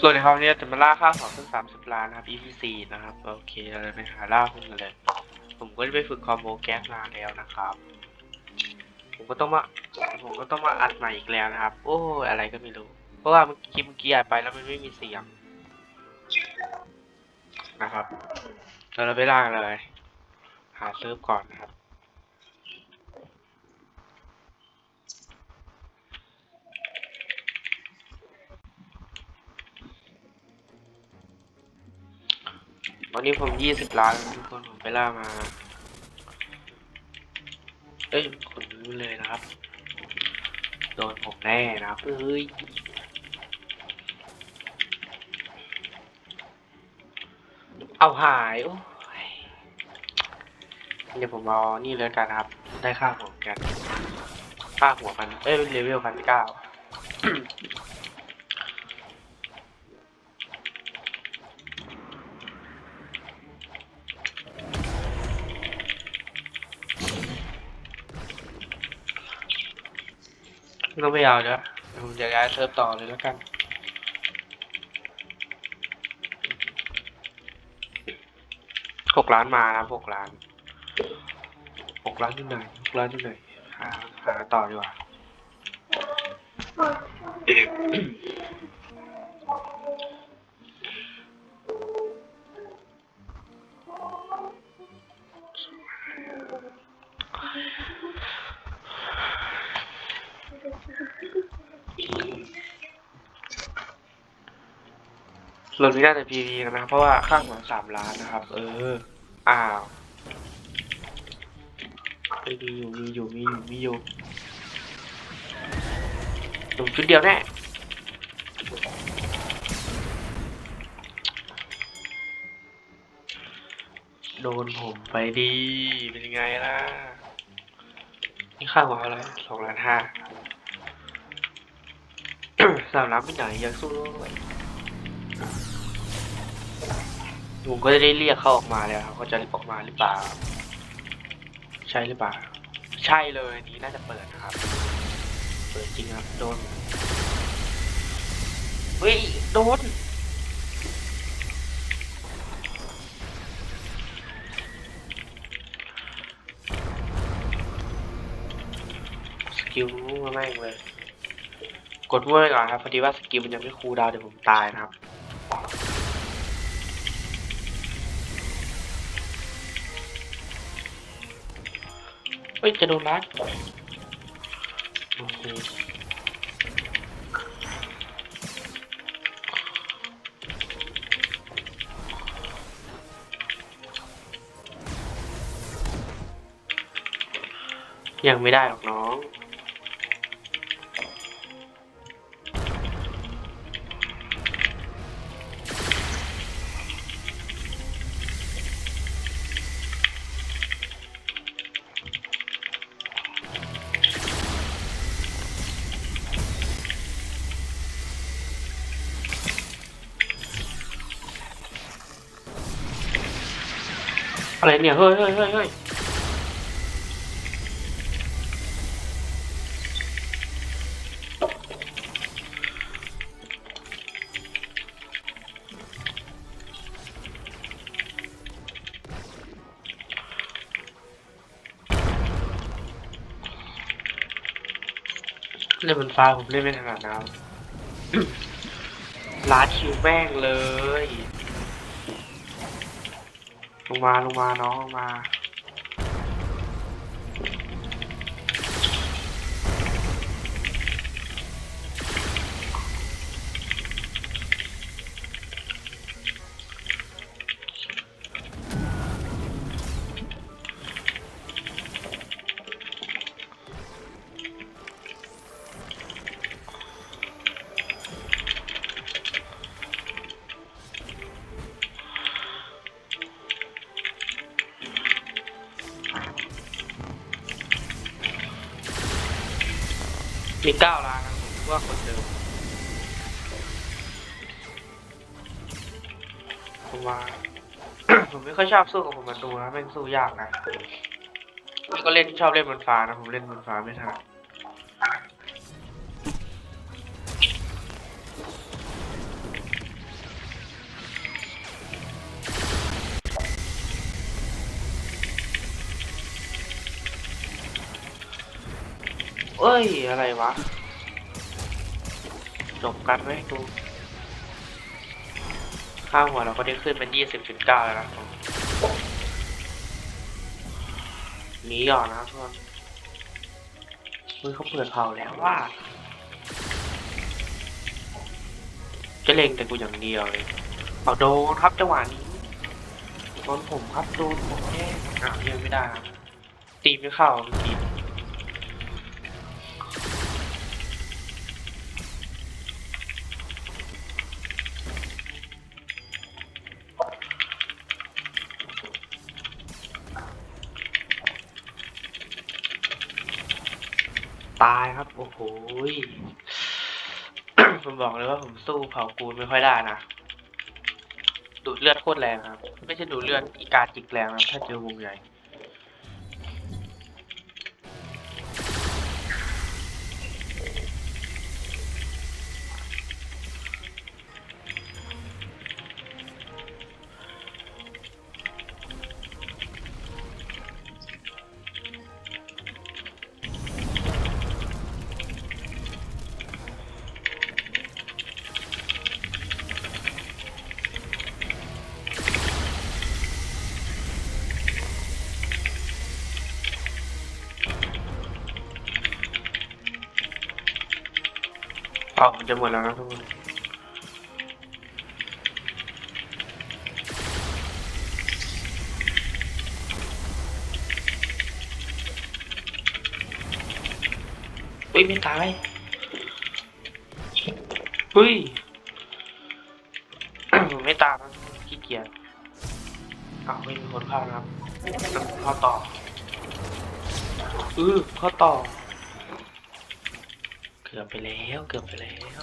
ส่วนในคราวนี้จะมาล่าค่าของทั้งสามสิบล้านนะครับ EP สี่นะครับ โอเคเราจะไปหาล่าหุ้นกันเลย ผมก็จะไปฝึกคอมโบแก๊สมาแล้วนะครับ ผมก็ต้องมา ผมก็ต้องมาอัดใหม่อีกแล้วนะครับ โอ้อะไรก็ไม่รู้ เพราะว่ามื่อกี้เมื่อกี้อัดไปแล้วมันไม่มีเสียงนะครับเราเราไปล่ากันเลย หาเซิร์ฟก่อนนะครับ วันนี้ผมยี่สิบล้านทุกคนผมไปล่ามา เอ้ยคนนี้เลยนะครับ โดนผมแน่นะครับเอ้ยเอาหายโอ้ยเดี๋ยวผมเอานี่เลยกันครับ ได้ค่าหัวกันค่าหัวพันเอ้ยเลเวลพันเก้า ก็ไม่เอาแล้วเดี๋ยวผมจะย้ายเซิร์ฟต่อเลยแล้วกัน หกล้านมานะหกล้าน หกล้านที่ไหนหกล้านที่ไหนหาหาต่อดีกว่า เราไม่น่าจะ PV กันนะเพราะว่าข้างหลังสามล้านนะครับ เออ อ้าวเอ้ยมีอยู่มีอยู่มีอยู่มีอยู่หนุ่มชุดเดียวแน่โดนผมไปดี เป็นยังไงล่ะ นี่ค่าหัวอะไรสองล้านห้าสามล้านไม่ไหนอยากสู้ด้วย ผมก็จะได้เรียกเขาออกมาแล้วครับเขาจะออกมาหรือเปล่า ใช่หรือเปล่า ใช่เลยนี้น่าจะเปิดนะครับ เปิดจริงครับโดนเฮ้ยโดนสกิลมาแม่งเลย กดมั่วไปก่อนครับพอดีว่าสกิลมันยังไม่คูลดาวเดี๋ยวผมตายนะครับ ฮ้ยจะโดนรัดโอ้โหยังไม่ได้หรอกน้อง อะไรเนี่ย เฮ้ยเฮ้ยเฮ้ยเฮ้ยเล่นบนฟ้าผมเล่นไม่ถนัดน้ำลาดคิวแม่งเลย ลงมาลงมาน้องลงมา มีเก้าล้านนะผมว่าคนเดิมผมว่า ผมไม่ค่อยชอบสู้กับผมประตูนะแม่งสู้ยากนะก็เล่นชอบเล่นบนฟ้านะผมเล่นบนฟ้าไม่ถนัด เอ้ย อะไรวะ จบกันไหมดูข้าวหัวเราก็ได้ขึ้นเป็นยี่สิบจุดเก้าแล้วนะหนีก่อนนะทุกคนเฮ้ยเขาเปิดเผาแล้วว่า จะเล็งแต่กูอย่างเดียวเลยเอาโดนครับจังหวะนี้โดนผมครับโดนผมแน่อ้าวยังไม่ได้ครับตีไม่เข้าเมื่อกี้ ตายครับ โอ้โหผมบอกเลยว่าผมสู้เผากูนไม่ค่อยได้นะ ดูดเลือดโคตรแรงครับ ไม่ใช่ดูดเลือดอีกาจิกแรงนะถ้าเจอวงใหญ่ เอ้าจะหมดแล้วนะทุกคนอุ้ยไม่ตายเฮ้ยไม่ตามนะขี้เกียจเอาไม่มีคนเข้านะครับเข้าต่อ อือเข้าต่อ กือบไปแล้วเกือบไปแล้ว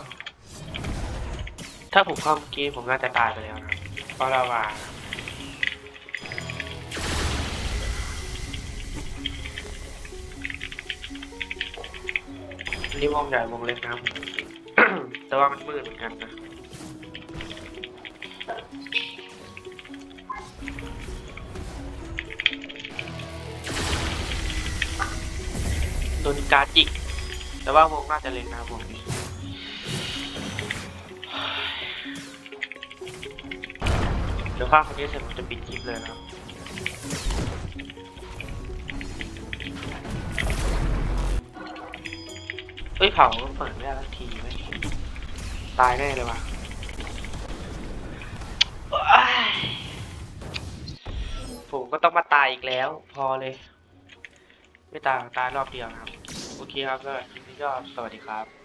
ถ้าผมเข้าเมื่อกี้ผมน่าจะตายไปแล้วนะเพราะเราว่านี่วงใหญ่วงเล็กนะครับ แต่ว่ามันมืดเหมือนกันนะโดนการดจิก แต่ว่าวงน่าจะเล็งนะครับวงนี้เดี๋ยวข้าคนนี้เสร็จผมจะปิดคลิปเลยนะครับเฮ้ยเผาเปิดไม่ได้ทันทีไหมตายแน่เลยว่ะผมก็ต้องมาตายอีกแล้ว พอเลย ไม่ตายตายรอบเดียวครับ โอเคครับก็ ยอด สวัสดีครับ